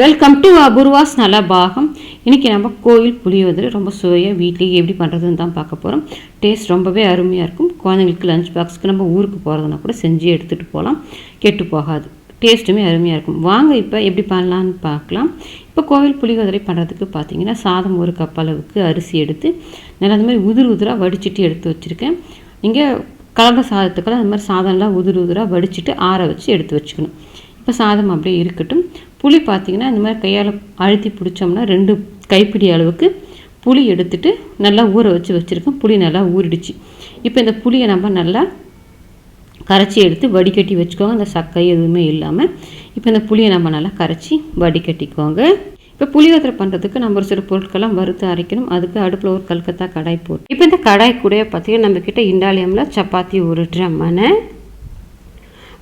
Welcome to Apoorva's நல்ல பாகம் இன்றைக்கி நம்ம கோவில் புளியோதரை ரொம்ப சுவையாக வீட்லேயே எப்படி பண்ணுறதுன்னு தான் பார்க்க போகிறோம் டேஸ்ட் ரொம்பவே அருமையாக இருக்கும். குழந்தைங்களுக்கு லஞ்ச் பாக்ஸ்க்கு நம்ம ஊருக்கு போகிறதுனா கூட செஞ்சு எடுத்துகிட்டு போகலாம் கெட்டு போகாது. டேஸ்ட்டுமே அருமையாக இருக்கும். வாங்க இப்போ எப்படி பண்ணலான்னு பார்க்கலாம். இப்போ கோவில் புளியோதரை பண்ணுறதுக்கு பார்த்தீங்கன்னா சாதம் ஒரு கப் அளவுக்கு அரிசி எடுத்து நல்லா அந்த மாதிரி உதிர் உதிராக வடிச்சிட்டு எடுத்து வச்சுருக்கேன். இங்கே கலந்த சாதத்துக்கெல்லாம் அந்த மாதிரி சாதம்லாம் உதிர் உதிராக வடிச்சிட்டு ஆற வச்சு எடுத்து வச்சுக்கணும். இப்போ சாதம் அப்படியே இருக்கட்டும். புளி பார்த்தீங்கன்னா இந்த மாதிரி கையால் அழுத்தி பிடிச்சோம்னா ரெண்டு கைப்பிடி அளவுக்கு புளி எடுத்துட்டு நல்லா ஊற வச்சு வச்சுருக்கோம் புளி நல்லா ஊறிடுச்சு. இப்போ இந்த புளியை நம்ம நல்லா கரைச்சி எடுத்து வடிகட்டி வச்சுக்கோங்க. அந்த சக்கை எதுவுமே இல்லாமல் இப்போ இந்த புளியை நம்ம நல்லா கரைச்சி வடிகட்டிக்கோங்க. இப்போ புளியோதரை பண்ணுறதுக்கு நம்ம ஒரு சில பொருட்கள்லாம் வறுத்து அரைக்கணும். அதுக்கு அடுப்பில் ஒரு கல்கத்தா கடாய் போட்டு. இப்போ இந்த கடாய் கூட பார்த்தீங்கன்னா நம்மக்கிட்ட இண்டாலியமில் சப்பாத்தி ஒரு ட்ரம்மனை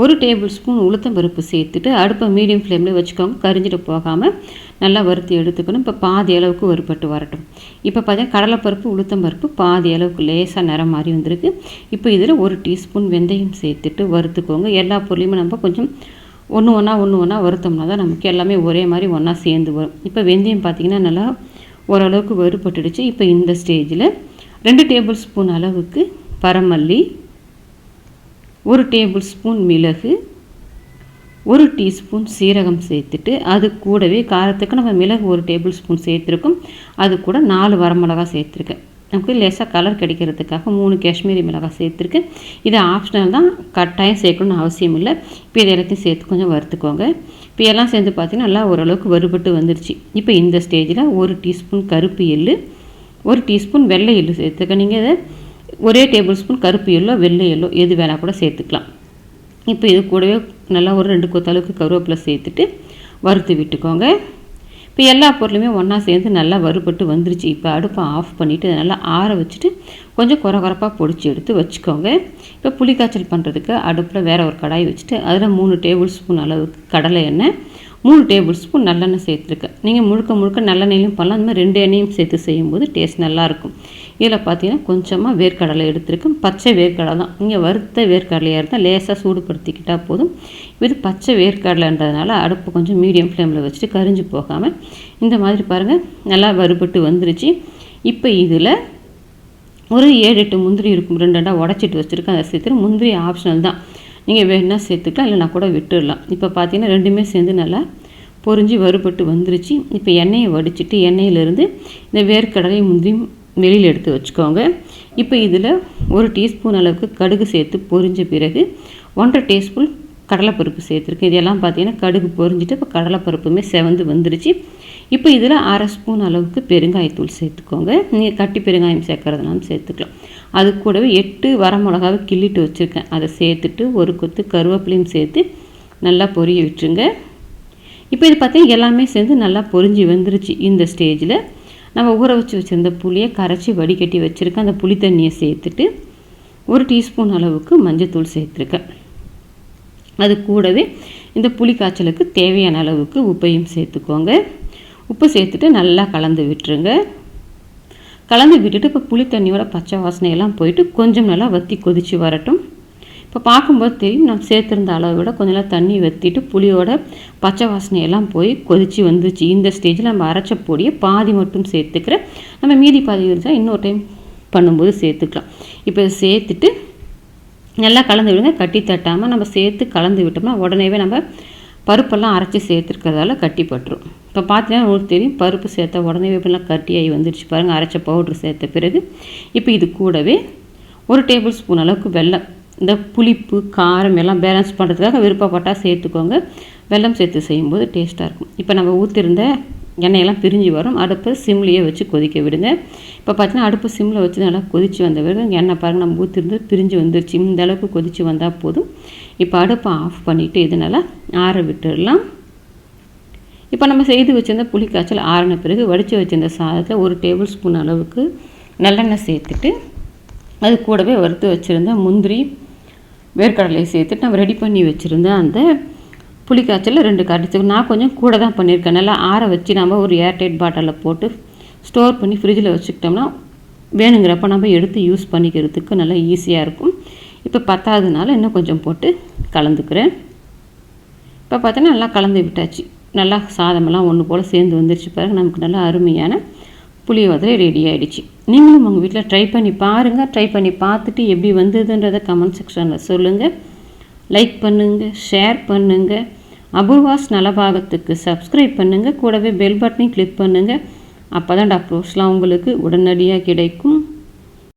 ஒரு டேபிள் ஸ்பூன் உளுத்தம்பருப்பு சேர்த்துட்டு அடுப்பை மீடியம் ஃப்ளேமில் வச்சுக்கோங்க. கரிஞ்சிட்டு போகாமல் நல்லா வறுத்து எடுத்துக்கணும். இப்போ பாதி அளவுக்கு வறுபட்டு வரட்டும். இப்போ பார்த்தீங்கன்னா கடலைப்பருப்பு உளுத்தம்பருப்பு பாதி அளவுக்கு லேசாக நிறம் மாறி வந்திருக்கு. இப்போ இதில் ஒரு டீஸ்பூன் வெந்தயம் சேர்த்துட்டு வறுத்துக்கோங்க. எல்லா பொருளையுமே நம்ம கொஞ்சம் ஒன்று ஒன்றா ஒன்று ஒன்றா வறுத்தோம்னா தான் நமக்கு எல்லாமே ஒரே மாதிரி ஒன்றா சேர்ந்து வரும். இப்போ வெந்தயம் பார்த்திங்கன்னா நல்லா ஓரளவுக்கு வறுபட்டுடுச்சு. இப்போ இந்த ஸ்டேஜில் ரெண்டு டேபிள் ஸ்பூன் அளவுக்கு பரமல்லி ஒரு டேபிள் ஸ்பூன் மிளகு ஒரு டீஸ்பூன் சீரகம் சேர்த்துட்டு அது கூடவே காரத்துக்கு நம்ம மிளகு ஒரு டேபிள் ஸ்பூன் சேர்த்துருக்கோம். அது கூட நாலு வரமிளகா சேர்த்துருக்கேன். நமக்கு லேசாக கலர் கிடைக்கிறதுக்காக மூணு காஷ்மீரி மிளகாய் சேர்த்துருக்கேன். இது ஆப்ஷனல் தான். கட்டாயம் சேர்க்கணும்னு அவசியம் இல்லை. இப்போ இது எல்லாத்தையும் சேர்த்து கொஞ்சம் வறுத்துக்கோங்க. இப்போ எல்லாம் சேர்ந்து பார்த்தீங்கன்னா நல்லா ஓரளவுக்கு வறுபட்டு வந்துருச்சு. இப்போ இந்த ஸ்டேஜில் ஒரு டீஸ்பூன் கருப்பு எள்ளு ஒரு டீஸ்பூன் வெள்ளை எள்ளு சேர்த்துக்க நீங்கள் இதை ஒரே டேபிள் ஸ்பூன் கருப்பு எல்லோ வெள்ளை எல்லோ எது வேணால் கூட சேர்த்துக்கலாம். இப்போ இது கூடவே நல்லா ஒரு ரெண்டு கொத்தளவுக்கு கருவேப்பிலை சேர்த்துட்டு வறுத்து விட்டுக்கோங்க. இப்போ எல்லா பொருளுமே ஒன்றா சேர்ந்து நல்லா வறுபட்டு வந்துருச்சு. இப்போ அடுப்பை ஆஃப் பண்ணிவிட்டு இதை நல்லா ஆற வச்சுட்டு கொஞ்சம் குறை குறப்பாக பொடிச்சு எடுத்து வச்சுக்கோங்க. இப்போ புளி காய்ச்சல் பண்ணுறதுக்கு அடுப்பில் வேறு ஒரு கடாய் வச்சுட்டு அதில் மூணு டேபிள் ஸ்பூன் அளவுக்கு கடலை எண்ணெய் மூணு டேபிள் ஸ்பூன் நல்லெண்ணெய் சேர்த்துருக்கேன் நீங்கள் முழுக்க முழுக்க நல்லெண்ணெயிலும் பண்ணலாம். அந்த மாதிரி ரெண்டு எண்ணெயும் சேர்த்து செய்யும்போது டேஸ்ட் நல்லாயிருக்கும். இதில் பார்த்தீங்கன்னா கொஞ்சமாக வேர்க்கடலை எடுத்துருக்கேன். பச்சை வேர்க்கடலை தான். இங்கே வறுத்த வேர்க்கடலையாக இருந்தால் லேசாக சூடுபடுத்திக்கிட்டால் போதும். இது பச்சை வேர்க்கடலைன்றதுனால அடுப்பு கொஞ்சம் மீடியம் ஃப்ளேமில் வச்சுட்டு கரிஞ்சு போகாமல் இந்த மாதிரி பாருங்கள் நல்லா வறுபட்டு வந்துருச்சு. இப்போ இதில் ஒரு ஏழு எட்டு முந்திரி இருக்கும். ரெண்டு ரெண்டாக உடச்சிட்டு வச்சுருக்கேன். அதை சேர்த்துட்டு முந்திரி ஆப்ஷனல் தான். நீங்கள் வேணால் சேர்த்துக்கலாம் இல்லைனா கூட விட்டுடலாம். இப்போ பார்த்தீங்கன்னா ரெண்டுமே சேர்ந்து நல்லா பொறிஞ்சி வறுபட்டு வந்துருச்சு. இப்போ எண்ணெயை வடிச்சிட்டு எண்ணெயிலேருந்து இந்த வேர்க்கடலை முந்தியும் வெளியில் எடுத்து வச்சுக்கோங்க. இப்போ இதில் ஒரு டீஸ்பூன் அளவுக்கு கடுகு சேர்த்து பொரிஞ்ச பிறகு ஒன்றரை டீஸ்பூன் கடலைப்பருப்பு சேர்த்துருக்கு இதெல்லாம் பார்த்தீங்கன்னா கடுகு பொரிஞ்சிட்டு இப்போ கடலைப்பருப்புமே செவந்து வந்துருச்சு. இப்போ இதில் அரை ஸ்பூன் அளவுக்கு பெருங்காயத்தூள் சேர்த்துக்கோங்க. நீங்கள் கட்டி பெருங்காயம் சேர்க்குறதுனாலும் சேர்த்துக்கலாம். அது கூடவே எட்டு வரமிளகாவை கிள்ளிட்டு வச்சுருக்கேன். அதை சேர்த்துட்டு ஒரு கொத்து கருவேப்பிலையும் சேர்த்து நல்லா பொரிய விட்டுருங்க. இப்போ இது பார்த்தீங்கன்னா எல்லாமே சேர்ந்து நல்லா பொரிஞ்சு வந்துருச்சு இந்த ஸ்டேஜில். நம்ம ஊற வச்சு வச்சுருந்த புளியை கரைச்சி வடிகட்டி வச்சுருக்கேன். அந்த புளி தண்ணியை சேர்த்துட்டு ஒரு டீஸ்பூன் அளவுக்கு மஞ்சத்தூள் சேர்த்துருக்கேன். அது கூடவே இந்த புளி காய்ச்சலுக்கு தேவையான அளவுக்கு உப்பையும் சேர்த்துக்கோங்க. உப்பு சேர்த்துட்டு நல்லா கலந்து விட்டுருங்க. கலந்து விட்டுட்டு இப்போ புளி தண்ணியோட பச்சை வாசனையெல்லாம் போயிட்டு கொஞ்சம் நல்லா வற்றி கொதித்து வரட்டும். இப்போ பார்க்கும்போது தெரியும் நான் சேர்த்துருந்த அளவை விட கொஞ்சம் நல்லா தண்ணி வற்றிட்டு புளியோட பச்சை வாசனையெல்லாம் போய் கொதித்து வந்துச்சு இந்த ஸ்டேஜில் நம்ம அரைச்ச பொடியை பாதி மட்டும் சேர்த்துக்கிறேன் நம்ம மீதி பாதி இருந்தால் இன்னொரு டைம் பண்ணும்போது சேர்த்துக்கலாம். இப்போ சேர்த்துட்டு நல்லா கலந்து விடுங்க. கட்டி தட்டாமல் நம்ம சேர்த்து கலந்து விட்டோம்னா உடனேவே நம்ம பருப்பெல்லாம் அரைச்சி சேர்த்துருக்கிறதால கட்டி பட்டுரும். இப்போ பார்த்தீங்கன்னா உங்களுக்கு தெரியும் பருப்பு சேர்த்த உடனே இப்படிலாம் கட்டியாகி வந்துடுச்சு பாருங்கள் அரைச்ச பவுட்ரு சேர்த்த பிறகு. இப்போ இது கூடவே ஒரு டேபிள் ஸ்பூன் அளவுக்கு வெல்லம். இந்த புளிப்பு காரம் எல்லாம் பேலன்ஸ் பண்ணுறதுக்காக விருப்பப்பட்டால் சேர்த்துக்கோங்க. வெல்லம் சேர்த்து செய்யும்போது டேஸ்ட்டாக இருக்கும். இப்போ நம்ம ஊற்றிருந்த எண்ணெயெல்லாம் பிரிஞ்சு வரும். அடுப்பு சிம்லேயே வச்சு கொதிக்க விடுங்க. இப்போ பார்த்தீங்கன்னா அடுப்பு சிம்மில் வச்சு நல்லா கொதித்து வந்த பிறகு எண்ணெய் பாருங்கள் நம்ம ஊற்றிருந்து பிரிஞ்சு வந்துருச்சு. இந்த அளவுக்கு கொதித்து வந்தால் போதும். இப்போ அடுப்பை ஆஃப் பண்ணிவிட்டு இதனால் ஆற விட்டுடலாம். இப்போ நம்ம செய்து வச்சிருந்த புளி காய்ச்சல் ஆறின பிறகு வடித்து வச்சிருந்த சாதத்தில் ஒரு டேபிள் ஸ்பூன் அளவுக்கு நல்லெண்ணெய் சேர்த்துட்டு அது கூடவே வறுத்து வச்சுருந்த முந்திரி வேர்க்கடலையை சேர்த்துட்டு நம்ம ரெடி பண்ணி வச்சுருந்தேன் அந்த புளிக்காய்ச்சலில் ரெண்டு கடிச்சு நான் கொஞ்சம் கூட தான் பண்ணியிருக்கேன். நல்லா ஆற வச்சு நம்ம ஒரு ஏர்டைட் பாட்டிலில் போட்டு ஸ்டோர் பண்ணி ஃப்ரிட்ஜில் வச்சுக்கிட்டோம்னா வேணுங்கிறப்ப நம்ம எடுத்து யூஸ் பண்ணிக்கிறதுக்கு நல்லா ஈஸியாக இருக்கும். இப்போ பத்தாவதுனால இன்னும் கொஞ்சம் போட்டு கலந்துக்கிறேன். இப்போ பார்த்தோன்னா நல்லா கலந்து விட்டாச்சு. நல்லா சாதமெல்லாம் ஒன்று போல் சேர்ந்து வந்துருச்சு பாருங்கள் நமக்கு நல்லா அருமையான புளியோதரை ரெடி ஆகிடுச்சு நீங்களும் உங்கள் வீட்டில் ட்ரை பண்ணி பாருங்கள் ட்ரை பண்ணி பார்த்துட்டு எப்படி வந்ததுன்றதை கமெண்ட் செக்ஷனில் சொல்லுங்கள் லைக் பண்ணுங்கள் ஷேர் பண்ணுங்கள் அபூர்வாஸ் நலபாகத்துக்கு சப்ஸ்கிரைப் பண்ணுங்கள் கூடவே பெல் பட்டனையும் கிளிக் பண்ணுங்கள் அப்போ தான் டாக்டர்ஸ்லாம் உங்களுக்கு உடனடியாக கிடைக்கும்.